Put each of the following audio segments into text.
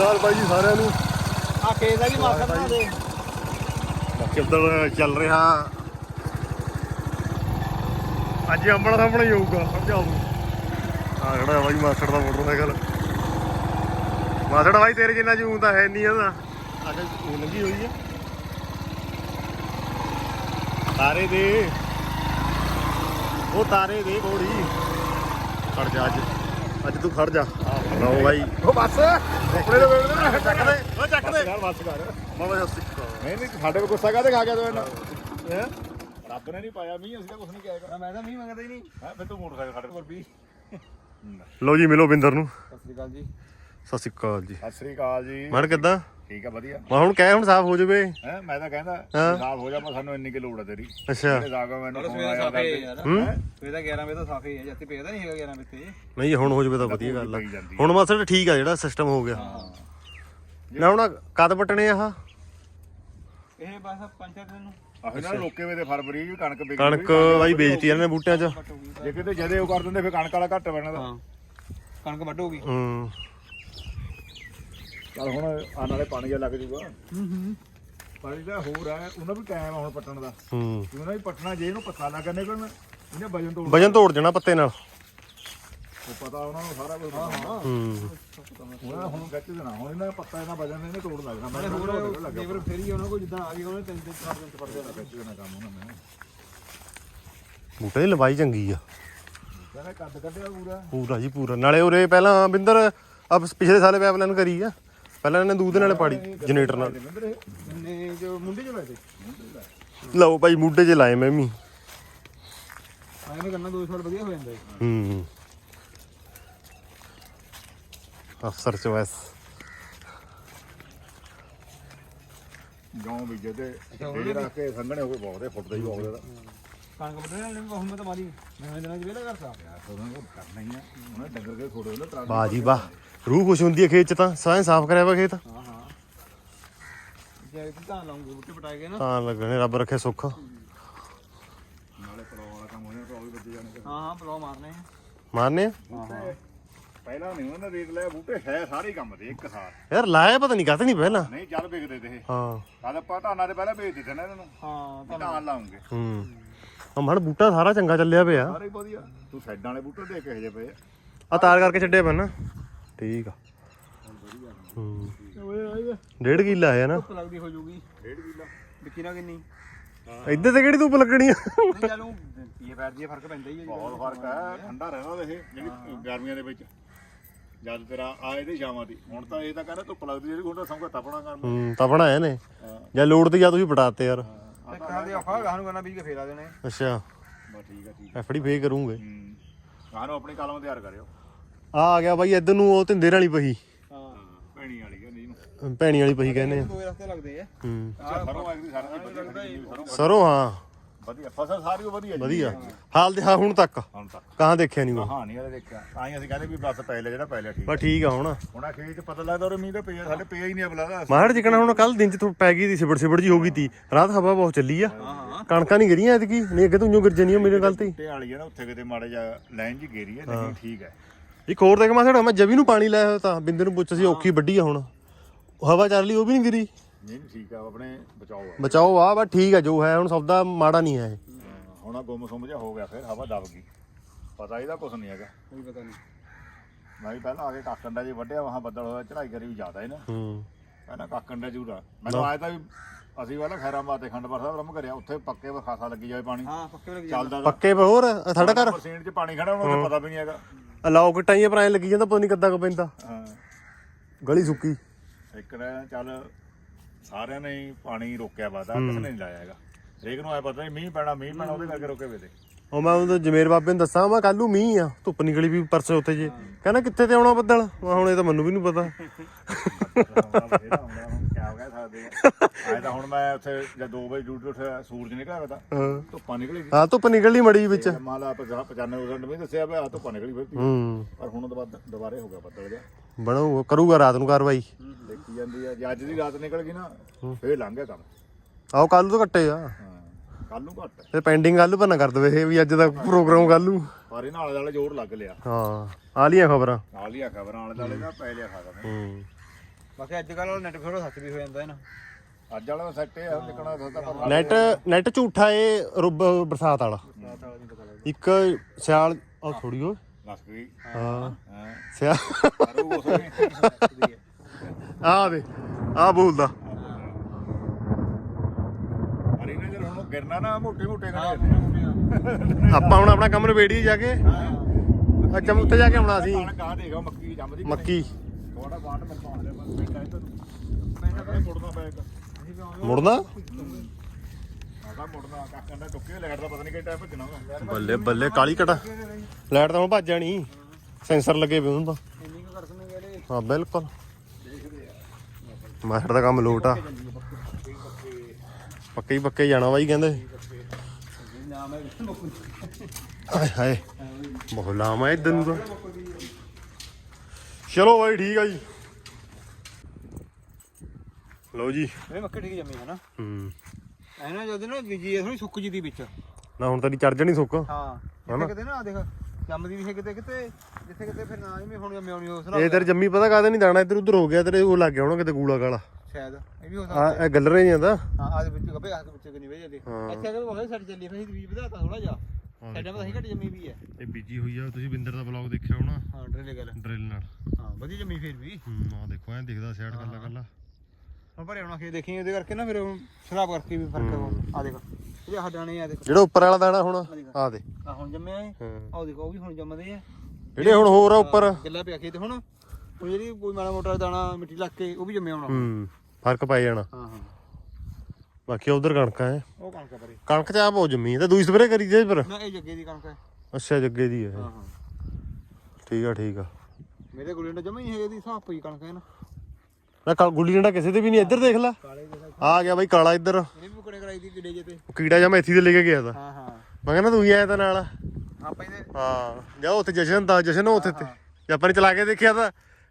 ਸਾਲ ਬਾਈ ਜੀ ਸਾਰਿਆਂ ਨੂੰ। ਆ ਖੇਤ ਦਾ ਵੀ ਮਾਸਾ ਬਣਾ ਦੇ। ਕਿੱਦਣ ਚੱਲ ਰਿਹਾ। ਅੱਜ ਅੰਬੜਾ ਸਾਹਮਣੇ ਹੀ ਹੋਊਗਾ ਸਮਝਾਉ ਆ ਖੜਾ ਬਾਈ ਮਾਸੜ ਦਾ ਮੋਟਰਸਾਈਕਲ। ਮਾਸੜ ਬਾਈ ਤੇਰੇ ਜਿੰਨਾ ਜੂਨ ਤਾਂ ਹੈ ਨਹੀਂ ਇਹਦਾ ਅੱਗੇ ਉਹ ਲੰਗੀ ਹੋਈ ਆ। ਤਾਰੇ ਦੇ। ਉਹ ਤਾਰੇ ਦੇ ਬੋੜੀ ਖੜ ਜਾ ਅੱਜ। ਅੱਜ ਤੂੰ ਖੜ ਜਾ। ਲਓ ਬਾਈ। ਉਹ ਬਸ। ਕੱਪੜੇ ਦੇ ਵੇੜ ਦੇ ਚੱਕ ਦੇ। ਉਹ ਚੱਕ ਦੇ। ਬਸ ਕਰ। ਮਾਮਾ ਸ਼੍ਰੀ ਅਕਾਲ। ਨਹੀਂ ਨਹੀਂ ਸਾਡੇ ਕੋਲ ਗੁੱਸਾ ਕਾਹਦੇ ਖਾ ਗਿਆ ਤੂੰ ਇਹਨਾਂ ਹੈਂ? ਰੱਬ ਨੇ ਨਹੀਂ ਪਾਇਆ ਮੀਂਹ ਅਸੀਂ ਤਾਂ ਕੁਝ ਨਹੀਂ ਕਿਹਾ ਮੈਂ ਤਾਂ ਮੀਂਹ ਮੰਗਦਾ ਹੀ ਨਹੀਂ। ਹੈ ਫਿਰ ਤੂੰ ਮੋਟਰਸਾਈਕਲ ਸਾਡੇ ਕੋਲ ਵੀ। ਲਓ ਜੀ ਮਿਲੋ ਬਿੰਦਰ ਨੂੰ। ਸਤਿ ਸ੍ਰੀ ਅਕਾਲ ਜੀ। ਸਤਿ ਸ਼੍ਰੀ ਅਕਾਲ ਜੀ। ਸਤਿ ਸ੍ਰੀ ਅਕਾਲ ਜੀ। ਮਨ ਕਿੱਦਾਂ? ਠੀਕ ਆ ਵਧੀਆ। ਮੈਂ ਹੁਣ ਕਹਿ ਹੁਣ ਸਾਫ਼ ਹੋ ਜਾਵੇ। ਹੈ ਮੈਂ ਤਾਂ ਕਹਿੰਦਾ ਹਾਂ। ਸਾਫ਼ ਹੋ ਜਾ ਮੈਂ ਸਾਨੂੰ ਇੰਨੀ ਕਿ ਲੋੜ ਹੈ ਤੇਰੀ। ਅੱਛਾ। ਮੇਰੇ ਜਾਗਾ ਮੈਨੂੰ ਫੋਨ ਆਇਆ ਸਾਫੇ ਕਰਦੇ। ਯਾਰ। ਹੂੰ? ਸਵੇਰ ਦਾ 11 ਵਜੇ ਤਾਂ ਸਾਫੇ ਹੈ ਜੱਤੀ ਪੇਦਾ ਨਹੀਂ ਹੈਗਾ 11 ਵਜੇ ਤੇ ਨਹੀਂ ਹੁਣ ਹੋ ਜਾਵੇ ਤਾਂ ਵਧੀਆ ਗੱਲ ਆ। ਪਈ ਜਾਂਦੀ ਹੁਣ ਮਾਸੜ ਠੀਕ ਆ ਜਿਹੜਾ ਸਿਸਟਮ ਹੋ ਗਿਆ। ਨਾ ਹੁਣ ਕਦ ਪਟਣੇ ਆ ਇਹ ਬਸ ਪੰਜ ਚਾਰ ਦਿਨ ਨੂੰ। ਆਹ ਇਹਨਾਂ ਨੇ ਰੋਕੇ ਵੇ ਤੇ ਫਰਵਰੀ ਵੀ ਕਣਕ ਵਿਕ ਕਣਕ ਬਾਈ ਵੇਚਤੀ ਇਹਨਾਂ ਨੇ ਬੂਟਿਆਂ 'ਚ। ਜੇ ਕਿਤੇ ਜਦੇ ਉਹ ਕਰ ਦਿੰਦੇ ਫਿਰ ਕਣਕ ਵਾਲਾ ਘੱਟ ਪੈਣਾ ਦਾ। ਹਾਂ। ਕਣਕ ਵੱਢੋਗੀ। ਹੂੰ। ਚਲ ਹੁਣ ਆਉਣ ਵਾਲੇ ਪਾਣੀ ਜਿਹਾ ਲੱਗ ਜੂਗਾ ਹੂੰ ਹੂੰ। ਪਾਣੀ ਦਾ ਹੋਰ ਹੈ ਉਹਨਾਂ ਵੀ ਟਾਈਮ ਆ ਹੁਣ ਪੱਟਣ ਦਾ। ਹੂੰ। ਉਹਨਾਂ ਵੀ ਪੱਟਣਾ ਜੇ ਇਹਨੂੰ ਪੱਤਾ ਲੱਗ ਨਿਕਲਣ ਇਹਨੇ ਵਜਨ ਤੋੜ ਵਜਨ ਤੋੜ ਦੇਣਾ ਪੱਤੇ ਨਾਲ। ਉਹ ਪਤਾ ਉਹਨਾਂ ਨੂੰ ਸਾਰਾ ਕੁਝ ਹਾਂ ਹਾਂ। ਹੂੰ। ਉਹਨਾਂ ਹੁਣ ਗੱਚ ਦੇਣਾ। ਹੁਣ ਇਹਨਾਂ ਦਾ ਪੱਤਾ ਇਹਨਾਂ ਵਜਨ ਇਹਨੇ ਤੋੜ ਲੱਗਣਾ ਮੈਂ ਹੋਰ ਲੇਬਰ ਫੇਰੀ ਉਹਨਾਂ ਕੋਲ ਜਿੱਦਾਂ ਆ ਗਈ ਉਹਨੇ ਤਿੰਨ ਤਿੰਨ ਚਾਰ ਦਿਨ ਪੜਦੇ ਨਾ ਗੱਚ ਦੇਣਾ ਕੰਮ ਉਹਨਾਂ ਨੇ। ਬੂਟੇ ਦੀ ਲੰਬਾਈ ਚੰਗੀ ਆ। ਕਹਿੰਦਾ ਕੱਦ ਕੱਢਿਆ ਪੂਰਾ। ਪੂਰਾ ਜੀ ਪੂਰਾ। ਨਾਲੇ ਉਰੇ ਪਹਿਲਾਂ ਬਿੰਦਰ ਆ ਪਿਛਲੇ ਸਾਲੇ ਪਾਈਪਲਾਈਨ ਕਰੀ ਆ। ਪਹਿਲਾਂ ਇਹਨੇ ਦੂਧ ਨਾਲੇ ਪਾੜੀ ਜਨਰੇਟਰ ਨਾਲ। ਨੇ ਜੋ ਮੁੰਡੇ ਚ ਬੈਠੇ ਲਓ ਭਾਈ ਮੂਡੇ 'ਚ ਲਾਏ ਮੈਂ ਵੀ। ਆਏ ਨੇ ਕਰਨਾ ਦੋ ਸਾਲ ਵਧੀਆ ਹੋ ਜਾਂਦਾ ਹੂੰ। ਅਫਸਰ ਚੋਇਸ ਗਾਉਂ ਤੇ ਇਹ ਰੱਖ ਕੇ ਸੰਘਣੇ ਹੋ ਕੇ ਬਹੁਤ ਫੁੱਟ ਦਾ ਹੀ ਬਹੁਤ ਇਹਦਾ ਕਣਕ ਵੱਢਣ ਵਾਲੇ ਨੂੰ ਮੈਂ ਤਾਂ ਮਾਰੀ ਮੈਂ ਦਿਨਾਂ ਚ ਵੇਲਾ ਕਰਤਾ। ਯਾਰ ਉਹਨਾਂ ਨੂੰ ਕਰਨਾ ਹੀ ਆ। ਉਹਨਾਂ ਨੇ ਡੰਗਰ ਕੇ ਥੋੜੇ ਉਹਨਾਂ ਤਰਾ ਵਾਹ ਜੀ ਵਾਹ। ਰੂਹ ਖੁਸ਼ ਹੁੰਦੀ ਹੈ ਖੇਤ 'ਚ ਤਾਂ ਸਾਂ ਸਾਫ਼ ਕਰਿਆ ਵਾ ਖੇਤ। ਹਾਂ ਹਾਂ। ਜੇ ਤਾਂ ਲਾਉਂਗੇ ਬੁੱਟੇ ਪਟਾਏ ਗਏ ਨਾ। ਤਾਂ ਲੱਗਣੇ ਰੱਬ ਰੱਖੇ ਸੁੱਖ। ਨਾਲੇ ਪੜਾਉ ਵਾਲਾ ਕੰਮ ਹੋਣੇ ਤਾਂ ਉਹ ਵੀ ਵੱਜੇ ਜਾਣੇ ਹਾਂ ਹਾਂ ਪਲੋ ਮਾਰਨੇ ਆ। ਮਾਰਨੇ ਪਹਿਲਾਂ ਨਹੀਂ ਉਹਨਾਂ ਰੇਟ ਲਿਆ ਬੂਟੇ ਹੈ ਸਾਰੇ ਕੰਮ ਦੇ ਇੱਕ ਸਾਰ। ਯਾਰ ਲਾਇਆ ਪਤਾ ਨਹੀਂ ਕਾਹਤੇ ਨਹੀਂ ਪਹਿਲਾਂ। ਨਹੀਂ ਚੱਲ ਵਿਕਦੇ ਤੇ ਇਹ। ਹਾਂ। ਕੱਲ ਆਪਾਂ ਢਾਣਾ ਦੇ ਪਹਿਲਾਂ ਵੇਚ ਦਿੱਤੇ ਨਾ ਇਹਨਾਂ ਨੂੰ। ਹਾਂ ਢਾਣ ਲਾਉਂਗੇ। ਹੂੰ। ਅਮੜ ਬੂਟਾ ਸਾਰਾ ਚੰਗਾ ਚੱਲਿਆ ਪਿਆ। ਸਾਰੇ ਹੀ ਵਧੀਆ। ਤੂੰ ਸਾਈਡਾਂ ਵਾਲੇ ਬੂਟੇ ਦੇਖ ਕੇ ਜੇ ਪਏ ਆ। ਆ ਤਾਰ ਕਰਕੇ ਛੱਡਿਆ ਪੈਣਾ ਠੀਕ ਆ। ਹੂੰ। ਡੇਢ ਕਿੱਲਾ ਹੈ ਨਾ। ਧੁੱਪ ਲੱਗਦੀ ਹੋ ਜੂਗੀ ਡੇਢ ਕਿੱਲਾ। ਵਿੱਕੀ ਨਾਲ ਕਿੰਨੀ? ਇੱਧਰ ਤੇ ਕਿਹੜੀ ਧੁੱਪ ਲੱਗਣੀ ਆ? ਨਹੀਂ ਚੱਲੂ ਇਹ ਪੈਰ ਦੀ ਫ਼ਰਕ ਪੈਂਦਾ ਹੀ ਹੈ ਬਹੁਤ ਫ਼ਰਕ ਹੈ ਠੰਡਾ ਰਹਿੰਦਾ ਇਹ ਜਿਹੜੀ ਗਰਮੀਆਂ ਦੇ ਵਿੱਚ। ਜਦ ਤੇਰਾ ਆ ਇਹਦੇ ਸ਼ਾਮਾਂ ਦੀ। ਹੁਣ ਤਾਂ ਇਹ ਤਾਂ ਕਹਿੰਦਾ ਧੁੱਪ ਲੱਗਦੀ ਜਿਹੜੀ ਹੁਣ ਤਾਂ ਸਮਝ ਤਪਣਾ ਕਰਨ ਹੂੰ ਤਾਂ ਬਣਾਏ ਨੇ ਜਾਂ ਲੋੜ ਤੇ ਜਾਂ ਤੁਸੀਂ ਪਟਾਤੇ ਯਾਰ। ਇੱਕ ਤਰ੍ਹਾਂ ਦੀ ਔਖਾ ਗਾਹ ਨੂੰ ਕਰਨਾ ਬੀਜ ਕੇ ਫੇਰਾ ਦੇਣੇ ਅੱਛਾ। ਬਸ ਠੀਕ ਆ ਠੀਕ ਐਫੜੀ ਫੇ ਕਰੂੰਗੇ। ਹੂੰ। ਆਹ ਨੂੰ ਆਪਣੀ ਕਲਮ ਤਿਆਰ ਕਰਿਓ। ਆ ਆ ਗਿਆ ਬਾਈ ਇੱਧਰ ਨੂੰ ਉਹ ਤਿੰਦੇ ਵਾਲੀ ਪਹੀ। ਹਾਂ ਭੈਣੀ ਵਾਲੀ ਕਹਿੰਦੀ ਇਹਨੂੰ। ਭੈਣੀ ਵਾਲੀ ਪਹੀ ਕਹਿੰਦੇ ਆ। ਦੋ ਰਸਤੇ ਲੱਗਦੇ ਆ। ਹੂੰ। ਸਰੋਂ ਆ ਗਈ ਸਾਰਾ ਦੀ ਵਧੀਆ ਖੜੀ ਸਰੋਂ ਸਰੋਂ ਹਾਂ। ਵਧੀਆ ਫਸਲ ਸਾਰੀ ਓ ਵਧੀਆ ਜੀ। ਵਧੀਆ। ਹਾਲ ਦੇ ਹਾਂ ਹੁਣ ਤੱਕ। ਹੁਣ ਤੱਕ। ਕਹਾਂ ਦੇਖਿਆ ਨਹੀਂ ਉਹ ਕਹਾਣੀ ਵਾਲੇ ਦੇਖਿਆ। ਤਾਂ ਹੀ ਅਸੀਂ ਕਹਿੰਦੇ ਵੀ ਬਸ ਪੈ ਲਿਆ ਜਿਹੜਾ ਪੈ ਲਿਆ ਠੀਕ ਬਸ ਠੀਕ ਆ ਹੁਣ। ਹੁਣ ਆ ਖੇਤ ਚ ਪਤਾ ਲੱਗਦਾ ਉਹ ਮੀਂਹ ਤਾਂ ਪਿਆ ਸਾਡੇ ਪਿਆ ਹੀ ਨਹੀਂ ਅਬਲਾ ਦਾ ਮਾਹੜ ਜਿਕਣਾ ਹੁਣ ਕੱਲ ਦਿਨ ਚ ਥੋ ਪੈ ਗਈ ਦੀ ਸਿਬੜ ਸਿਬੜ ਜੀ ਹੋ ਗਈ ਤੀ। ਰਾਤ ਹਵਾ ਬਹੁਤ ਚੱਲੀ ਆ। ਕਣਕਾਂ ਨਹੀਂ ਗਿਰੀਆਂ ਐਤਕੀ ਨਹੀਂ ਅੱਗੇ ਤੂੰ ਗਿਰ ਜਣੀਆਂ ਮੇਰੇ ਗੱਲ ਤੇ ਵਾਲੀ ਆ ਨਾ ਉੱਥੇ ਕਿਤੇ ਮਾੜੇ ਜਾ ਲਾਈਨ ਜੀ ਗੇਰੀ ਹੈ ਨਹੀਂ ਠੀਕ ਹੈ। ਇੱਕ ਹੋਰ ਦੇਖ ਮਾਸੜ ਮੈਂ ਜਵੀ ਨੂੰ ਪਾਣੀ ਲਾਇਆ ਹੋਇਆ ਤਾਂ ਬਿੰਦੇ ਨੂੰ ਪੁੱਛ ਸੀ ਔਖੀ ਵੱਡੀ ਆ ਹੁਣ। ਹਵਾ ਚੱਲ ਲਈ ਉਹ ਵੀ ਨਹੀਂ ਗਿਰੀ। ਨਹੀਂ ਨਹੀਂ, ਠੀਕ ਆ ਆਪਣੇ ਬਚਾਓ ਆ। ਬਚਾਓ ਆ ਬਸ ਠੀਕ ਆ ਜੋ ਹੈ ਹੁਣ ਸੌਦਾ ਮਾੜਾ ਨਹੀਂ ਹੈ ਇਹ। ਹਾਂ, ਹੁਣ ਆ ਗੁੰਮ ਸੁੰਮ ਜਿਹਾ ਹੋ ਗਿਆ ਫਿਰ ਹਵਾ ਦਬ ਗਈ। ਪਤਾ ਇਹਦਾ ਕੁਝ ਨਹੀਂ ਹੈਗਾ। ਕੋਈ ਪਤਾ ਨਹੀਂ। ਮੈਂ ਵੀ ਪਹਿਲਾਂ ਆ ਕੇ ਕਾਕੰਡਾ ਜੀ ਵੱਢਿਆ ਵਾਹਾਂ ਬੱਦਲ ਹੋਇਆ ਚੜਾਈ ਕਰੀ ਵੀ ਜ਼ਿਆਦਾ ਹੈ ਨਾ। ਹੂੰ। ਕਹਿੰਦਾ ਕਾਕੰਡਾ ਜੂਰਾ ਮੈਨੂੰ ਆਇਆ ਤਾਂ ਵੀ ਅਸੀਂ ਵਾਲਾ ਖੈਰਾਬਾਦ ਤੇ ਖੰਡਪੁਰ ਸਾਹਿਬ ਰਮ ਕਰਿਆ ਉੱਥੇ ਪੱਕੇ ਵਾ ਖਾਸਾ ਲੱਗੀ ਜਾਵੇ ਪਾਣੀ। ਹਾਂ ਪੱਕੇ ਲੱਗ ਚੱਲਦਾ ਪੱਕੇ ਪਰ ਹੋਰ ਆ ਸਾਡਾ ਘਰ। ਪਰਸੈਂਟ ਚ ਪਾਣੀ ਖੜਾ ਉਹਨਾਂ ਨੂੰ ਪਤਾ ਵੀ ਨਹੀਂ ਹੈਗਾ। ਅਲਾਉ ਕਿਟਾਈਆਂ ਪਰਾਏ ਲੱਗੀ ਜਾਂਦਾ ਪਤਾ ਨਹੀਂ ਕਿੱਦਾਂ ਕੁ ਪੈਂਦਾ। ਹਾਂ। ਗਲੀ ਸੁੱਕੀ। ਇੱਕ ਨੇ ਚੱਲ ਸਾਰਿਆਂ ਨੇ ਹੀ ਪਾਣੀ ਰੋਕਿਆ ਵਾਦਾ ਕਿਸੇ ਨੇ ਨਹੀਂ ਲਾਇਆ ਹੈਗਾ। ਹਰੇਕ ਨੂੰ ਆਇਆ ਪਤਾ ਨਹੀਂ ਮੀਂਹ ਪੈਣਾ ਮੀਂਹ ਪੈਣਾ ਉਹਦੇ ਕਰਕੇ ਰੋਕੇ ਵੇ ਤੇ। ਉਹ ਮੈਂ ਉਹਦੇ ਜਮੇਰ ਬਾਬੇ ਨੂੰ ਦੱਸਾਂ ਮੈਂ ਕੱਲੂ ਮੀਂਹ ਆ ਧੁੱਪ ਨਿਕਲੀ ਵੀ ਪਰਸੋਂ ਉੱਤੇ ਜੇ। ਕਹਿੰਦਾ ਕਿੱਥੇ ਤੇ ਆਉਣਾ ਬੱਦਲ? ਮੈਂ ਹੁਣ ਇਹ ਤਾਂ ਮੈਨੂੰ ਵੀ ਨਹੀਂ ਪਤਾ। ਸਕਦੇ ਆ। ਤਾਂ ਹੁਣ ਮੈਂ ਉੱਥੇ ਜਦ 2 ਵਜੇ ਡਿਊਟੀ ਉੱਠਿਆ ਸੂਰਜ ਨਿਕਲਿਆ ਤਾਂ ਹਾਂ। ਧੁੱਪਾਂ ਨਿਕਲੀ ਹਾਂ ਧੁੱਪ ਨਿਕਲਣੀ ਮੜੀ ਵਿੱਚ। ਤੇ ਮੰਨ ਲਾ 95% ਵੀ ਦੱਸਿਆ ਵੀ ਆ ਧੁੱਪਾਂ ਨਿਕਲੀ ਫਿਰ। ਹੂੰ। ਪਰ ਹੁਣ ਬਾਅਦ ਦੁਬਾਰੇ ਹੋ ਗਿਆ ਬੱਦਲ ਜਿਹਾ। ਬਣੂ ਕਰੂਗਾ ਰਾਤ ਨੂੰ ਕਾਰਵਾਈ। ਦੇਖੀ ਜਾਂਦੀ ਆ। ਜੇ ਅੱਜ ਦੀ ਰਾਤ ਨਿਕਲ ਗਈ ਨਾ ਫੇਰ ਲੰਘ ਗਿਆ ਕੰਮ। ਆਓ ਕੱਲ ਨੂੰ ਤਾਂ ਕੱਟੇ ਆ। ਕੱਲ ਨੂੰ ਘੱਟ। ਤੇ ਪੈਂਡਿੰਗ ਕੱਲ ਨੂੰ ਨਾ ਕਰ ਦਵੇ ਇਹ ਵੀ ਅੱਜ ਦਾ ਪ੍ਰੋਗਰਾਮ ਕੱਲ ਨੂੰ। ਪਰ ਇਹਨਾਂ ਆਲੇ ਦੁਆਲੇ ਜ਼ੋਰ ਲੱਗ ਲਿਆ। ਹਾਂ ਆ ਲੀਆਂ ਖਬਰਾਂ। ਨਾਲ ਹੀ ਆ ਖਬਰਾਂ ਦਾ ਪੈ ਲਿਆ ਖਾਦਾ ਹੂੰ। ਬਾਕੀ ਅੱਜ ਕੱਲ ਨੈਟ ਥੋੜਾ ਸੱਚ ਵੀ ਹੋ ਜਾਂਦਾ ਹੈ ਨਾ। ਅੱਜ ਵਾਲਾ ਸੈੱਟ ਹੈ ਨਿਕਣਾ ਤਾਂ ਪਤਾ ਨੈਟ ਨੈਟ ਝੂਠਾ ਏ ਰੁੱਬ ਬਰਸਾਤ ਵਾਲਾ। ਰਾਤ ਵਾਲਾ ਨਹੀਂ ਪਤਾ ਲੱਗਦਾ। ਇੱਕ ਸਿਆਲ ਆ ਥੋੜੀ ਓ ਨਸ ਗਈ ਹਾਂ। ਹਾਂ। ਨਹੀਂ ਆ ਦੇ ਆ ਬੋਲਦਾ ਅਰੇ ਨਾ ਜਰ ਹੁਣ ਗਿਰਨਾ ਨਾ ਮੋਟੇ ਮੋਟੇ ਕਰੇ ਆਪਾਂ ਹੁਣ ਆਪਣਾ ਕੰਮ ਨਿਬੇੜੀ ਜਾ ਕੇ। ਅੱਛਾ ਉੱਥੇ ਜਾ ਕੇ ਆਉਣਾ ਸੀ। ਕਣਕ ਆ ਦੇਖੋ ਮੱਕੀ ਜੰਮਦੀ ਮੱਕੀ। ਥੋੜਾ ਬਾਟ ਮੈਂ ਮੁੜਨਾ? ਦਾ ਬੱਲੇ ਬੱਲੇ, ਕਾਲੀ ਕਟਾ ਲਾਈਟ ਤਾਂ ਹੁਣ ਭੱਜ ਜਾਣੀ। ਸੈਂਸਰ ਲੱਗੇ ਪਏ ਹੁੰਦਾ ਹਾਂ, ਬਿਲਕੁਲ। ਮਾਸੜ ਦਾ ਕੰਮ ਲੋਟ ਆ। ਪੱਕੇ ਹੀ ਪੱਕੇ ਜਾਣਾ ਬਾਈ, ਕਹਿੰਦੇ। ਨਾਮ ਆਏ ਹਾਏ, ਬਹੁਤ ਲਾਮਾ ਇਧਰ ਨੂੰ ਚਲੋ ਬਾਈ, ਠੀਕ ਆ ਜੀ। ਲਓ ਜੀ। ਇਹ ਮੱਕੀ ਠੀਕ ਜੰਮੀ ਹੈ ਨਾ। ਹੂੰ। ਐ ਨਾ ਜਦੋਂ ਨਾ ਬੀਜੀ ਥੋੜੀ ਸੁੱਕ ਜੀ ਦੀ ਵਿੱਚ। ਨਾ ਹੁਣ ਤੇਰੀ ਚੜ ਜਣੀ ਸੁੱਕ। ਹਾਂ। ਕਿਤੇ ਕਿਤੇ ਨਾ ਦੇਖ ਜੰਮਦੀ ਵੀ ਹੈ ਕਿਤੇ ਕਿਤੇ ਜਿੱਥੇ ਕਿਤੇ ਫਿਰ ਨਾ ਜਿਵੇਂ ਹੁਣ ਜੰਮਿਆ ਨਹੀਂ ਉਸ ਇਹ ਤੇਰੇ ਜੰਮੀ ਪਤਾ ਕਾਹਦੇ ਨਹੀਂ ਦਾਣਾ ਇੱਧਰ ਉੱਧਰ ਹੋ ਗਿਆ ਤੇਰੇ ਉਹ ਲੱਗ ਗਿਆ ਹੋਣਾ ਕਿਤੇ ਗੂਲਾ ਕਾਲਾ। ਸ਼ਾਇਦ ਇਹ ਵੀ ਹੋ ਆ ਸਕਦਾ। ਇਹ ਗੱਲਰੇ ਨਹੀਂ ਆਂਦਾ ਹਾਂ ਆਦੇ ਵਿੱਚ ਗੱਬੇ ਆਦੇ ਵਿੱਚ ਕਿੰਨੀ ਵਜੇ ਦੇ ਹਾਂ। ਅੱਛਾ ਕਿ ਬਹੁਤ ਸਾਡੀ ਚੱਲੀ ਫਿਰ ਵੀ ਵਧਾਤਾ ਥੋੜਾ ਜਿਹਾ। ਸਾਡਾ ਪਤਾ ਹੀ ਘੱਟ ਜੰਮੀ ਵੀ ਹੈ। ਇਹ ਬੀਜੀ ਹੋਈ ਆ ਤੁਸੀਂ ਬਿੰਦਰ ਦਾ ਬਲੌਗ ਦੇਖਿਆ ਹੋਣਾ? ਹਾਂ ਡਰੇਲੇ ਗੱਲ। ਡਰਿਲ ਨਾਲ। ਹਾਂ ਵਧੀਆ ਜੰਮੀ ਫਿਰ ਵੀ। ਹੂੰ ਆ ਦੇਖੋ ਐ ਦਿਖਦਾ ਸਾਈਡ ਕੱਲਾ ਕੱਲਾ ਹੁਣ ਭਰੇ ਆਉਣਾ ਖੇ ਦੇਖੀ ਉਹਦੇ ਕਰਕੇ ਨਾ ਫਿਰ ਉਹ ਸ਼ਰਾਬ ਕਰਕੇ ਵੀ ਫ਼ਰਕ ਆ ਦੇਖ। ਇਹ ਆਹ ਦਾਣੇ ਆ ਦੇਖ। ਜਿਹੜਾ ਉੱਪਰ ਵਾਲਾ ਦਾਣਾ ਹੁਣ ਆ ਦੇ ਆ ਹੁਣ ਜੰਮਿਆ ਹੈ ਹਾਂ। ਆਹ ਦੇਖੋ ਉਹ ਵੀ ਹੁਣ ਜੰਮਦੇ ਆ। ਜਿਹੜੇ ਹੁਣ ਹੋਰ ਆ ਉੱਪਰ। ਗਿੱਲਾ ਪਿਆ ਖੇਤ ਹੁਣ। ਉਹ ਜਿਹੜੀ ਕੋਈ ਮਾੜਾ ਮੋਟਾ ਦਾਣਾ ਮਿੱਟੀ ਲੱਗ ਕੇ ਉਹ ਵੀ ਜੰਮਿਆ ਹੋਣਾ ਹੂੰ ਫ਼ਰਕ ਪੈ ਜਾਣਾ। ਹਾਂ ਹਾਂ। ਬਾਕੀ ਉਧਰ ਕਣਕਾਂ ਐ ਉਹ ਕਣਕ ਆ ਪਰੇ। ਕਣਕ ਚ ਆ ਬਹੁਤ ਜੰਮੀ ਤੇ ਦੂਈ ਸਪਰੇ ਕਰੀ ਜੇ ਪਰ। ਨਾ ਇਹ ਜੱਗੇ ਦੀ ਕਣਕ ਹੈ ਅੱਛਾ ਜੱਗੇ ਦੀ ਐ ਹਾਂ ਹਾਂ। ਠੀਕ ਆ ਠੀਕ ਆ। ਮੇਰੇ ਗੁੱਲੇ ਨਾਲ ਜਮਾ ਹੀ ਹੈਗੇ ਦੀ ਹਿਸਾਬ ਪਈ ਕਣਕ ਹੈ ਨਾ। ਨਾ ਕਲ ਗੁੱਲੀ ਡੰਡਾ ਕਿਸੇ ਤੇ ਵੀ ਨਹੀਂ ਇੱਧਰ ਦੇਖ ਲੈ। ਆ ਗਿਆ ਬਾਈ ਕਾਲਾ ਇੱਧਰ। ਇਹਨੇ ਵੀ ਕੁੜੇ ਕਰਾਈ ਦੀ ਕਿੱਡੇ ਜੇ ਤੇ। ਉਹ ਕੀੜਾ ਜਾਂ ਮੈਂ ਇੱਥੇ ਦੇ ਲੈ ਕੇ ਗਿਆ ਤਾ। ਹਾਂ ਹਾਂ। ਮੈਂ ਕਹਿੰਦਾ ਤੂੰ ਹੀ ਆਇਆ ਤਾਂ ਨਾਲ। ਆਪਾਂ ਇਹਦੇ ਹਾਂ ਜਾ ਉੱਥੇ ਜਸ਼ਨ ਦਾ ਜਸ਼ਨ ਉੱਥੇ ਤੇ। ਜੇ ਆਪਾਂ ਨੇ ਚਲਾ ਕੇ ਦੇਖਿਆ ਤਾਂ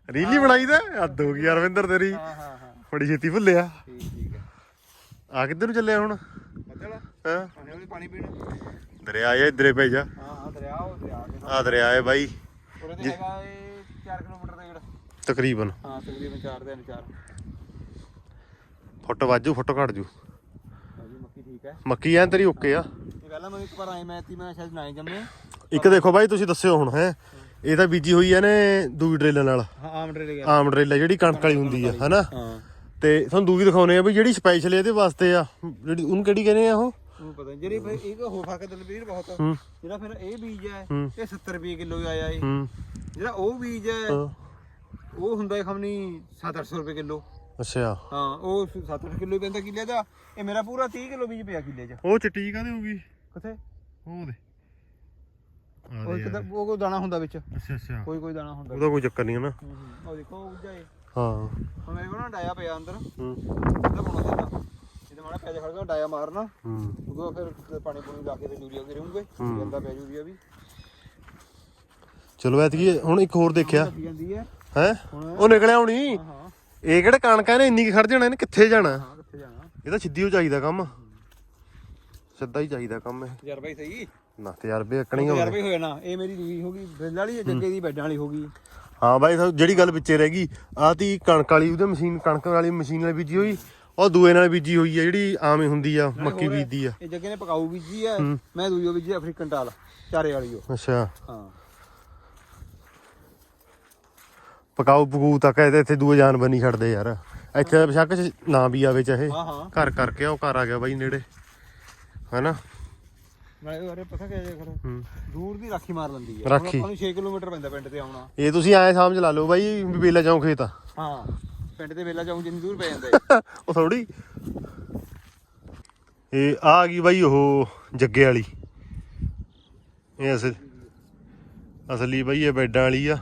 ਰੀਲੀ ਬਣਾਈ ਤਾਂ। ਹੱਦ ਹੋ ਗਈ ਯਾਰ ਰਵਿੰਦਰ ਤੇਰੀ। ਹਾਂ ਹਾਂ ਹਾਂ। ਬੜੀ ਛੇਤੀ ਭੁੱਲਿਆ। ਠੀਕ ਠੀਕ ਹੈ। ਆ ਕਿੱਧਰ ਨੂੰ ਚੱਲਿਆ ਹੁਣ? ਹਾਂ? ਪਾਣੀ ਪੀਣਾ? ਦਰਿਆ ਆ ਇੱਧਰੇ ਪੈ ਜਾ। ਹਾਂ ਹਾਂ ਦਰਿਆ ਉਹ ਦਰਿਆ ਦੇ ਆ ਦਰਿਆ ਹੈ ਬਾਈ। ਉਰੇ ਤੇ ਹੈਗਾ ਇਹ 4 ਕਿਲੋਮੀਟਰ ਦਾ ਜਿਹੜਾ ਤਕਰੀਬਨ। ਹਾਂ ਤਕਰੀਬਨ 4 ਦੇ 4 ਫੁੱਟ ਵਾਜੂ ਫੁੱਟ ਘਟ ਜੂ। ਮੱਕੀ ਠੀਕ ਹੈ। ਮੱਕੀ ਐ ਤੇਰੀ ਓਕੇ ਆ। ਇਹ ਪਹਿਲਾਂ ਮੈਂ ਇੱਕ ਵਾਰ ਆਈ ਮੈਂ ਤੀ ਮੈਂ ਸ਼ਾਇਦ ਨਾ ਜੰਮੇ। ਇੱਕ ਦੇਖੋ ਬਾਈ ਤੁਸੀਂ ਦੱਸਿਓ ਹੁਣ ਹੈ। ਇਹ ਤਾਂ ਬੀਜੀ ਹੋਈ ਐ ਨੇ ਦੂਈ ਡਰੇਲ ਨਾਲ। ਹਾਂ ਆਮ ਡਰੇ ਗਿਆ ਆਮ ਡਰੇਲ ਜਿਹੜੀ ਕਣਕ ਵਾਲੀ ਹੁੰਦੀ ਆ ਹਨਾ? ਤੇ ਤੁਹਾਨੂੰ ਦੂਈ ਦਿਖਾਉਨੇ ਆ ਵੀ ਜਿਹੜੀ ਸਪੈਸ਼ਲ ਇਹਦੇ ਵਾਸਤੇ ਆ। ਜਿਹੜੀ ਉਹਨੂੰ ਕਿਹੜੀ ਕਹਿੰਦੇ ਆ ਉਹ? ਉਹ ਪਤਾ ਨੀ। ਜਿਹੜੀ ਫਿਰ ਇਹ ਹੋ ਫ਼ਰਕ ਦਲਬੀਰ ਬਹੁਤ ਜਿਹੜਾ ਫਿਰ ਇਹ ਬੀਜ ਹੈ। ਇਹ 70 ਰੁਪਏ ਕਿਲੋ ਆਇਆ ਇਹ ਜਿਹੜਾ ਉਹ ਬੀਜ ਹਾਂ, ਉਹ ਹੁੰਦਾ ਹੈ ਖਮਨੀ 7-800 ਰੁਪਏ ਕਿਲੋ। ਅੱਛਾ। ਹਾਂ ਉਹ 7-8 ਕਿਲੋ ਹੀ ਪੈਂਦਾ ਕਿੱਲੇ ਦਾ। ਇਹ ਮੇਰਾ ਪੂਰਾ 30 ਕਿਲੋ ਬੀਜ ਪਿਆ ਕਿੱਲੇ 'ਚ। ਉਹ ਚਿੱਟੀ ਕਾਹਦੀ ਹੋਊਗੀ? ਕਿੱਥੇ? ਉਹ ਦੇ। ਉਹ ਇੱਕ। ਤਾਂ ਉਹ ਕੋਈ ਦਾਣਾ ਹੁੰਦਾ ਵਿੱਚ। ਅੱਛਾ ਅੱਛਾ। ਕੋਈ ਕੋਈ ਦਾਣਾ ਹੁੰਦਾ ਉਹਦਾ ਕੋਈ ਚੱਕਰ ਨਹੀਂ ਹੈ ਨਾ। ਹੂੰ, ਹੂੰ। ਉਹ ਦੇਖੋ ਉਹ ਜਾਏ ਹਾਂ। ਹੁਣ ਮੇਰੇ ਕੋਲ ਨਾ ਡਾਇਆ ਪਿਆ ਅੰਦਰ। ਹੂੰ। ਇਹਦਾ ਪਾਉਣਾ ਚਾਹੀਦਾ ਇਹਦੇ ਮਾੜਾ ਪੈਜਾ ਖੜਦਾ ਡਾਇਆ ਮਾਰਨਾ। ਹੂੰ। ਉਦੋਂ ਫਿਰ ਪਾਣੀ ਪੂਣੀ ਲਾ ਕੇ ਤੇ ਯੂਰੀਆ ਵੀ ਰਹੂਗੇ। ਜਾਂਦਾ ਪਿਆ ਯੂਰੀਆ ਵੀ। ਚਲੋ ਐਤਕੀ ਹੁਣ ਇੱਕ ਹੋਰ ਦੇਖਿਆ। ਜਾਂਦੀ ਹੈ। ਹੈ? ਉਹ ਨਿਕਲਿਆ ਹੁਣੀ। ਹਾਂ ਹਾਂ ਇਹ ਕਿਹੜਾ ਕਣਕਾਂ ਨੇ ਇੰਨੀ ਕੁ ਖੜ ਜਾਣਾ ਇਹਨੇ ਕਿੱਥੇ ਜਾਣਾ? ਹਾਂ ਕਿੱਥੇ ਜਾਣਾ? ਇਹ ਤਾਂ ਸਿੱਧੀ ਹੋ ਚਾਹੀਦਾ ਕੰਮ। ਸਿੱਧਾ ਹੀ ਚਾਹੀਦਾ ਕੰਮ ਇਹ। ਯਾਰ ਬਾਈ ਸਹੀ। ਨਾ ਤਜਰਬੇ ਅਕਣੀ ਯਾਰ ਹੋਵੇ ਬਾਈ ਹੋ ਜਾਣਾ ਇਹ ਮੇਰੀ ਦੂਜੀ ਹੋ ਗਈ ਬਿੱਲ ਵਾਲੀ ਇਹ ਜੱਗੇ ਦੀ ਬੈਡਾਂ ਵਾਲੀ ਹੋ ਗਈ। ਹਾਂ ਬਾਈ ਸਾਹਿਬ ਜਿਹੜੀ ਗੱਲ ਵਿੱਚੇ ਰਹਿ ਗਈ ਆਹ ਤੀ ਕਣਕ ਵਾਲੀ ਉਹਦੇ ਮਸ਼ੀਨ ਕਣਕ ਵਾਲੀ ਮਸ਼ੀਨ ਨਾਲ ਬੀਜੀ ਹੋਈ ਉਹ ਦੂਏ ਨਾਲ ਬੀਜੀ ਹੋਈ ਆ ਜਿਹੜੀ ਆਵੇਂ ਹੁੰਦੀ ਆ ਮੱਕੀ ਬੀਜਦੀ ਆ। ਇਹ ਜੱਗੇ ਨੇ ਪਕਾਊ ਬੀਜੀ ਹੈ। ਮੈਂ ਦੂਜੀ ਬੀਜੀ ਅਫਰੀਕਨ ਟਾਲ ਚਾਰੇ ਵਾਲੀ ਉਹ। ਅੱਛਾ। ਹਾਂ। ਪਕਾਉ ਪਕੂ ਤੱਕ ਇਹਦੇ ਇੱਥੇ ਦੂਏ ਜਾਨਵਰ ਨਹੀਂ ਛੱਡਦੇ ਯਾਰ। ਇੱਥੇ ਬਸ਼ੱਕ ਚ ਨਾ ਵੀ ਆਵੇ ਚਾਹੇ। ਹਾਂ ਹਾਂ। ਘਰ ਕਰਕੇ ਉਹ ਘਰ ਆ ਗਿਆ ਬਾਈ ਨੇੜੇ। ਹੈਨਾ? ਨਾਲੇ ਉਹ ਅਰੇ ਪਤਾ ਕਿਆ ਜੇ ਖੜਾ ਹੂੰ। ਦੂਰ ਦੀ ਰਾਖੀ ਮਾਰ ਲੈਂਦੀ ਹੈ ਰਾਖੀ। ਆਪਾਂ ਨੂੰ 6 ਕਿਲੋਮੀਟਰ ਪੈਂਦਾ ਪਿੰਡ ਤੇ ਆਉਣਾ। ਇਹ ਤੁਸੀਂ ਐਂ ਸਮਝ ਲਾ ਲਓ ਬਾਈ ਵੀ ਬੇਲਾ ਜਾਉ ਖੇਤ ਆ। ਹਾਂ ਪਿੰਡ ਤੇ ਵੇਲਾ ਜਾਉਂ ਜਿੰਨੀ ਦੂਰ ਪੈ ਜਾਂਦਾ ਹੈ ਉਹ ਥੋੜੀ ਇਹ ਆ ਗਈ ਬਾਈ ਉਹ ਜੱਗੇ ਵਾਲੀ। ਇਹ ਅਸਲ ਅਸਲੀ ਬਾਈ ਇਹ ਬੈਡਾਂ ਵਾਲੀ ਆ।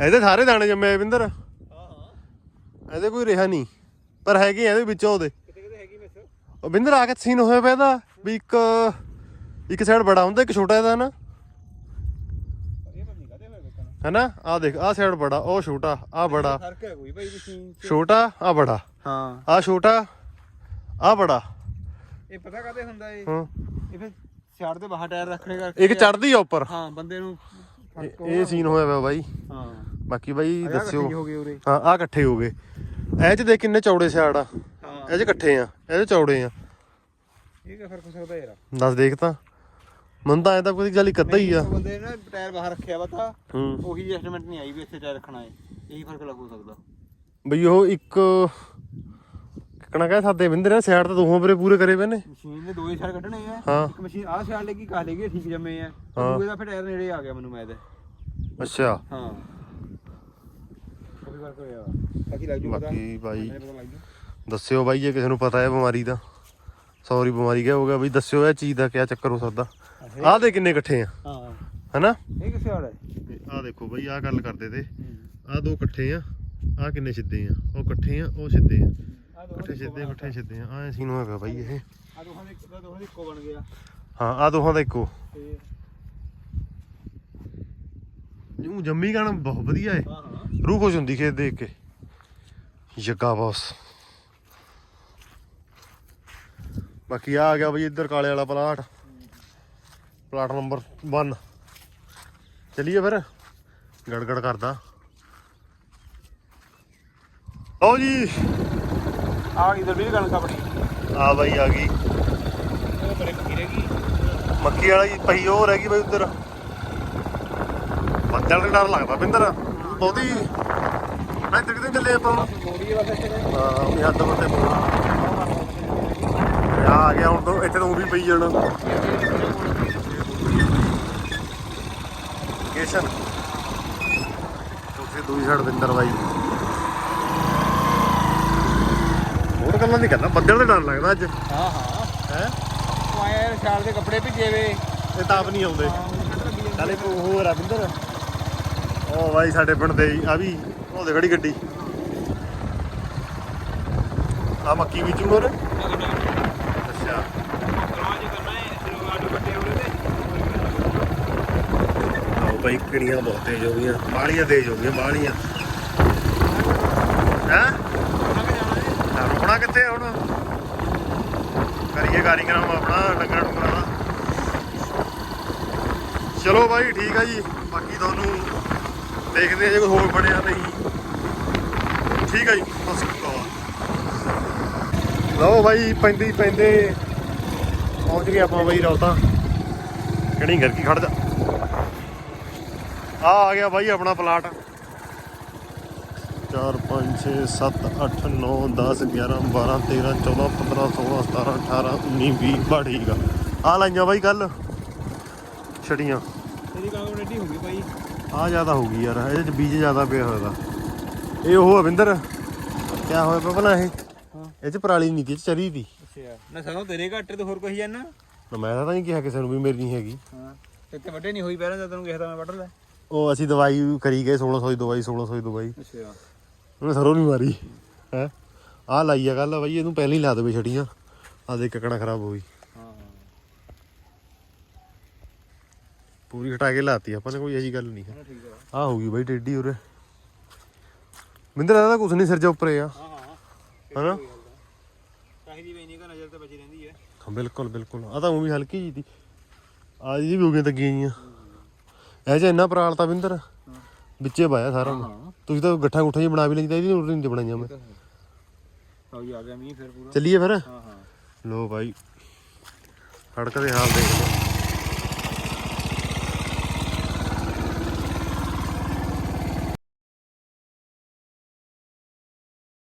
ਇਹਦੇ ਸਾਰੇ ਦਾਣੇ ਜੰਮੇ ਆ ਬਿੰਦਰ। ਹਾਂ ਹਾਂ ਇਹਦੇ ਕੋਈ ਰਿਹਾ ਨਹੀਂ। ਪਰ ਹੈਗੇ ਆ ਇਹਦੇ ਵਿੱਚ ਉਹਦੇ। ਕਿਤੇ ਕਿਤੇ ਹੈਗੀ ਮਿਸ ਉਹ ਬਿੰਦਰ ਆ ਕੇ ਸੀਨ ਹੋਇਆ ਪਿਆ ਇਹਦਾ ਵੀ ਇੱਕ ਇੱਕ ਸਾਈਡ ਬੜਾ ਹੁੰਦਾ ਇੱਕ ਛੋਟਾ ਇਹਦਾ ਨਾ। ਹੈਨਾ? ਆ ਦੇਖ ਆ ਸਾਈਡ ਬੜਾ ਉਹ ਛੋਟਾ ਆ ਬੜਾ। ਫ਼ਰਕ ਹੈ ਕੋਈ ਭਾਈ ਮਸ਼ੀਨ ਚ। ਛੋਟਾ ਆ ਬੜਾ। ਹਾਂ। ਆ ਛੋਟਾ ਆ ਬੜਾ। ਇਹ ਪਤਾ ਕਾਦੇ ਹੁੰਦਾ ਇਹ? ਹਾਂ। ਇਹ ਫਿਰ ਛਾੜ ਦੇ ਬਾਹਰ ਟਾਇਰ ਰੱਖਣੇ ਕਰਕੇ ਇੱਕ ਚੜਦੀ ਆ ਉੱਪਰ। ਹਾਂ ਬੰਦੇ ਨੂੰ ਇਹ- ਇਹ ਸੀਨ ਹੋਇਆ ਪਿਆ ਬਾਈ। ਹਾਂ। ਬਾਕੀ ਬਾਈ ਆਹ ਦੱਸਿਓ। ਇਕੱਠੇ ਹੋ ਗਏ ਉਰੇ। ਹਾਂ ਆ ਇਕੱਠੇ ਹੋ ਗਏ। ਇਹ ਚ ਦੇਖ ਕਿੰਨੇ ਚੌੜੇ ਸਿਆੜ ਆ। ਹਾਂ। ਇਹ ਚ ਇਕੱਠੇ ਆ ਇਹਦੇ ਚੌੜੇ ਆ। ਇਹ ਕੀ ਫ਼ਰਕ ਹੋ ਸਕਦਾ ਯਾਰ ਦੱਸ ਦੇਖ ਤਾਂ। ਮਨ ਤਾਂ ਐ ਤਾਂ ਕੋਈ ਗੱਲ ਇੱਕ ਅੱਧਾ ਹੀ ਆ। ਬੰਦੇ ਨੇ ਟਾਇਰ ਬਾਹਰ ਰੱਖਿਆ ਵਾ ਤਾਂ ਹੂੰ। ਉਹੀ ਐਸਟੀਮੇਟ ਨਹੀਂ ਆਈ ਵੀ ਇੱਥੇ ਟਾਇਰ ਰੱਖਣਾ ਹੈ। ਇਹੀ ਫ਼ਰਕ ਲੱਗ ਹੋ ਸਕਦਾ। ਬਈ ਉਹ ਇੱਕ ਕਿਕਣਾ ਕਹਿ ਸਕਦੇ ਬਿੰਦਰ ਨੇ ਸਿਆੜ ਤਾਂ ਦੋਹਾਂ ਪਰੇ ਪੂਰੇ ਕਰੇ ਪਏ ਨੇ। ਮਸ਼ੀਨ ਦੇ ਦੋ ਹੀ ਕੱਢਣੇ ਆ। ਹਾਂ। ਇੱਕ ਮਸ਼ੀਨ ਆਹ ਸਾਲ ਲੱਗੀ ਕਾਹ ਲੱਗੀ ਠੀਕ ਜੰਮੇ ਆ। ਹਾਂ। ਦੂਏ ਦਾ ਫਿਰ ਟਾਇਰ ਨੇੜੇ ਆ ਗਿਆ ਮੈਨੂੰ ਮੈਂ ਤੇ। ਅੱਛਾ। ਹਾਂ। ਕਾਫੀ ਫ਼ਰਕ ਹੋਇਆ ਬਾਕੀ ਲੱਗ ਜੂ ਪਤਾ ਬਾਕੀ ਬਾਈ ਮੈਨੂੰ ਪਤਾ ਲੱਗ ਜੂ। ਦੱਸਿਓ ਬਾਈ ਜੇ ਕਿਸੇ ਨੂੰ ਪਤਾ ਹੈ ਬਿਮਾਰੀ ਦਾ। ਸੌਰੀ ਬਿਮਾਰੀ ਕਿਆ ਹੋ ਗਿਆ ਬਈ ਦੱਸਿਓ ਇਹ ਚੀਜ਼ ਦਾ ਕਿਆ ਚੱਕਰ ਹੋ ਸਕਦਾ। ਆਹ ਦੇ ਕਿੰਨੇ ਇਕੱਠੇ ਆ। ਹਾਂ। ਹਨਾ? ਇਹ ਕਿਸੇ ਵਾਲਾ? ਆਹ ਦੇਖੋ ਬਈ ਆਹ ਗੱਲ ਕਰਦੇ ਤੇ। ਆਹ ਦੋ ਇਕੱਠੇ ਆ ਆਹ ਕਿੰਨੇ ਸਿੱਧੇ ਆ। ਉਹ ਇਕੱਠੇ ਆ ਉਹ ਸਿੱਧੇ ਆ। ਆ ਇਕੱਠੇ ਸਿੱਧੇ ਇਕੱਠੇ ਸਿੱਧੇ। ਆ ਆਹ ਸੀਨ ਹੋਇਆ ਬਾਈ ਇਹ। ਆ ਦੋਹਾਂ ਦੇ ਇੱਕ ਦੋਹਾਂ ਦੇ ਇੱਕੋ ਬਣ ਗਿਆ। ਹਾਂ ਆਹ ਦੋਹਾਂ ਦਾ ਇੱਕੋ। ਤੇ ਉਹ ਜੰਮੀ ਗਾਣਾ ਬਹੁਤ ਵਧੀਆ ਏ। ਹਾਂ ਹਾਂ। ਰੂਹ ਖੁਸ਼ ਹੁੰਦੀ ਖੇਤ ਦੇਖ ਕੇ। ਜੱਗਾ ਬੌਸ। ਬਾਕੀ ਆ ਆ ਗਿਆ ਬਈ ਇੱਧਰ ਕਾਲੇ ਵਾਲਾ ਪਲਾਟ। ਪਲਾਟ ਨੰਬਰ 1 ਚਲਿਏ ਫਿਰ। ਗੜਗੜ ਕਰਦਾ। ਲਓ ਜੀ। ਆ ਇਧਰ ਵੀ ਕਣਕ ਆਪਣੀ ਆ ਬਾਈ ਆ ਗਈ। ਉਹ ਪਰੇ ਪੱਕੀ ਰਹਿ ਗਈ। ਮੱਕੀ ਵਾਲੀ ਪਈ ਉਹ ਰਹਿ ਗਈ ਬਈ ਉੱਧਰ। ਬੱਦਲ ਦਾ ਡਰ ਲੱਗਦਾ ਬਿੰਦਰ। ਬਹੁਤੀ ਮੈਂ ਇੱਧਰ ਕਿਤੇ ਚੱਲੇ ਆਪਾਂ? ਮੋੜੀ ਹਾਂ ਉਹ ਹੱਦ ਬੱਤੇ ਆ ਆ ਗਿਆ ਹੁਣ ਤੋਂ ਇੱਥੇ ਤੋਂ ਵੀ ਪਈ ਜਾਣਾ। ਕੇਸ਼ਨ ਉੱਥੇ ਦੂਜੀ ਸਾਈਡ ਬਿੰਦਰ ਬਾਈ। ਹੋਰ ਗੱਲਾਂ ਨਹੀਂ ਕਰਨਾ ਬੱਦਲ ਦਾ ਡਰ ਲੱਗਦਾ ਅੱਜ। ਹਾਂ ਹਾਂ। ਹੈ? ਯਾਰ ਸ਼ਾਲ ਦੇ ਕੱਪੜੇ ਭਿੱਜੇ ਵੇ ਇਹ ਤਾਂ ਆਪ ਨਹੀਂ ਆਉਂਦੇ। ਨਾਲੇ ਹੋਰ ਆ ਬਿੰਦਰ ਉਹ ਬਾਈ ਸਾਡੇ ਪਿੰਡ ਦੇ ਆ ਵੀ ਉਹ ਦੇ ਖੜੀ ਗੱਡੀ। ਆ ਮੱਕੀ ਵਿੱਚ ਮੋਰ ਅੱਛਾ। ਬਾਈ ਕਿੜੀਆਂ ਬਹੁਤ ਤੇਜ਼ ਹੋ ਗਈਆਂ ਬਾਲੀਆਂ ਤੇਜ਼ ਹੋ ਗਈਆਂ ਬਾਲੀਆਂ ਹੈ ਰੁਕਣਾ ਕਿੱਥੇ ਆ ਹੁਣ ਕਰੀਏ ਕਾਰੀਗਰਾਂ ਆਪਣਾ ਡੰਗਰਾਂ ਡੁੰਗਰਾਂ ਚਲੋ ਬਾਈ, ਠੀਕ ਆ ਜੀ। ਬਾਕੀ ਤੁਹਾਨੂੰ ਦੇਖਦੇ ਆ ਜੇ ਕੋਈ ਹੋਰ ਬਣਿਆ ਨਹੀਂ ਠੀਕ ਆ ਜੀ ਬਸ ਲਓ ਬਾਈ, ਪੈਂਦੀ ਪੈਂਦੇ ਪਹੁੰਚ ਗਏ ਆਪਾਂ ਬਾਈ ਰੌਤਾ। ਕਿਹੜੀ ਘਰ ਕੀ ਖੜ ਜਾ। ਆ ਆ ਗਿਆ ਬਾਈ ਆਪਣਾ ਪਲਾਟ। 4 5 6 7 8 9 10 11 12 13 14 15 16 17 18 19 20 ਬਾ ਠੀਕ ਆ ਆ ਲਾਈਆਂ ਬਾਈ ਕੱਲ ਛੜੀਆਂ। ਤੇਰੀ ਕਾਗਜ਼ ਰੈਡੀ ਹੋ ਗਈ ਭਾਈ ਆ ਜ਼ਿਆਦਾ ਹੋ ਗਈ ਯਾਰ ਇਹਦੇ ਚ ਬੀਜ ਜ਼ਿਆਦਾ ਪਿਆ ਹੋਇਆ। ਦਾ ਇਹ ਉਹ ਅਵਿੰਦਰ ਕਿਆ ਹੋਇਆ ਪਿਆ ਭਲਾ ਇਹ? ਹਾਂ। ਇਹ ਚ ਪਰਾਲੀ ਨਹੀਂ ਤੀ ਇਹ ਚ ਚਰੀ ਦੀ। ਅੱਛਾ ਨਾ ਸਾਨੂੰ ਤੇਰੇ ਘਾਟੇ ਤੋਂ ਹੋਰ ਕੋਈ ਜਾਨਾ ਮੈਂ ਤਾਂ ਨਹੀਂ ਕਿਹਾ ਕਿਸੇ ਨੂੰ ਵੀ ਮੇਰੀ ਨਹੀਂ ਹੈਗੀ। ਹਾਂ। ਇੱਥੇ ਵੱਡੇ ਨਹੀਂ ਹੋਈ ਪਹਿਲਾਂ ਜਦ ਤੈਨੂੰ ਕਿਹਾ ਤਾਂ ਮੈਂ ਵੱਢ ਲੈ ਉਹ ਅਸੀਂ ਦਵਾਈ ਕਰੀ ਗਏ 1600 ਦੀ ਦਵਾਈ 1600 ਦੀ ਦਵਾਈ। ਅੱਛਾ। ਉਹਨੇ ਸਰੋਂ ਨਹੀਂ ਮਾਰੀ ਹੈ? ਆ ਲਾਈ ਆ ਗੱਲ ਬਾਈ ਇਹਨੂੰ ਪਹਿਲਾਂ ਹੀ ਲਾ ਦੇਵੇ ਛੜੀਆਂ ਆ ਦੇ ਕੱਕੜਾ ਖਰਾਬ ਹਾਂ ਪੂਰੀ ਹਟਾ ਕੇ ਲਾਤੀ ਆਪਾਂ ਨੇ ਕੋਈ ਐਸੀ ਗੱਲ ਨਹੀਂ। ਹੈ ਠੀਕ ਆ। ਆ ਹੋ ਗਈ ਬਾਈ ਟੇਡੀ ਉਰੇ। ਮਿੰਦਰ ਇਹਦਾ ਕੁਛ ਨਹੀਂ ਸਿਰ ਜਾ ਉੱਪਰੇ ਆ। ਹਾਂ ਹਾਂ ਹਨਾ ਚਾਹੀਦੀ ਵੀ ਨਹੀਂ ਕਾ ਨਜ਼ਰ ਤੇ ਬਚੀ ਰਹਿੰਦੀ ਹੈ। ਹਾਂ ਬਿਲਕੁਲ ਬਿਲਕੁਲ। ਆ ਤਾਂ ਉਹ ਵੀ ਹਲਕੀ ਜੀ ਦੀ ਆ ਜੀ ਵੀ ਹੋ ਗਈਆਂ ਤੱਗੀਆਂ ਜੀਆਂ ਇਹ ਜੇ ਇੰਨਾ ਪਰਾਲ ਤਾਂ ਬਿੰਦਰ ਵਿੱਚੇ ਪਾਇਆ ਸਾਰਾ ਹਾਂ ਤੁਸੀਂ ਤਾਂ ਗੱਠਾਂ ਗੁੱਠਾਂ ਜੀ ਬਣਾ ਵੀ ਲੈਂਦੀ ਇਹਦੀ ਉਰੇ ਨਹੀਂ ਬਣਾਈਆਂ ਮੈਂ। ਆਉ ਆ ਗਿਆ ਮੀਂਹ ਫਿਰ ਪੂਰਾ। ਚੱਲੀਏ ਫਿਰ? ਹਾਂ ਹਾਂ। ਲੋ ਭਾਈ ਸੜਕ ਦੇ ਹਾਲ ਦੇਖ ਲਓ